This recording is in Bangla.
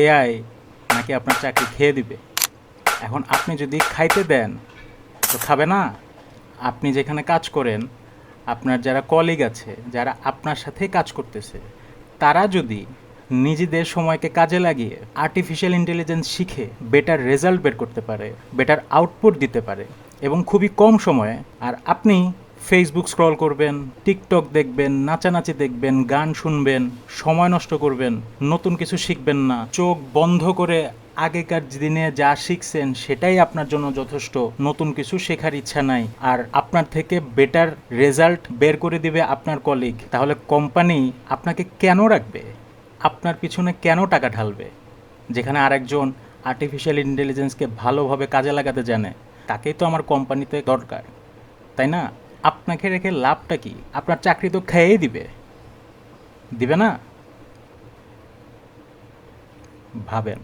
এআই নাকি আপনার চাকরি খেয়ে দিবে। এখন আপনি যদি খাইতে দেন, তো খাবে না। আপনি যেখানে কাজ করেন, আপনার যারা কলিগ আছে, যারা আপনার সাথে কাজ করতেছে, তারা যদি নিজেদের সময়কে কাজে লাগিয়ে আর্টিফিশিয়াল ইন্টেলিজেন্স শিখে বেটার রেজাল্ট বের করতে পারে বেটার আউটপুট দিতে পারে এবং খুবই কম সময়ে, আর আপনি ফেসবুক স্ক্রল করবেন টিকটক দেখবেন, নাচানাচি দেখবেন, গান শুনবেন, সময় নষ্ট করবেন, নতুন কিছু শিখবেন না। চোখ বন্ধ করে আগেকার দিনে যা শিখছেন সেটাই আপনার জন্য যথেষ্ট। নতুন কিছু শেখার ইচ্ছা নাই। আর আপনার থেকে বেটার রেজাল্ট বের করে দিবে আপনার কলিগ তাহলে কোম্পানি আপনাকে কেন রাখবে? আপনার পিছনে কেন টাকা ঢালবে? যেখানে আরেকজন আর্টিফিশিয়াল ইন্টেলিজেন্সকে ভালোভাবে কাজে লাগাতে জানে, তাকেই তো আমার কোম্পানিতে দরকার। তাই না? আপনাকে রেখে লাভটা কি? আপনার চাকরি তো খেয়েই দিবে। দিবে না? ভাবেন।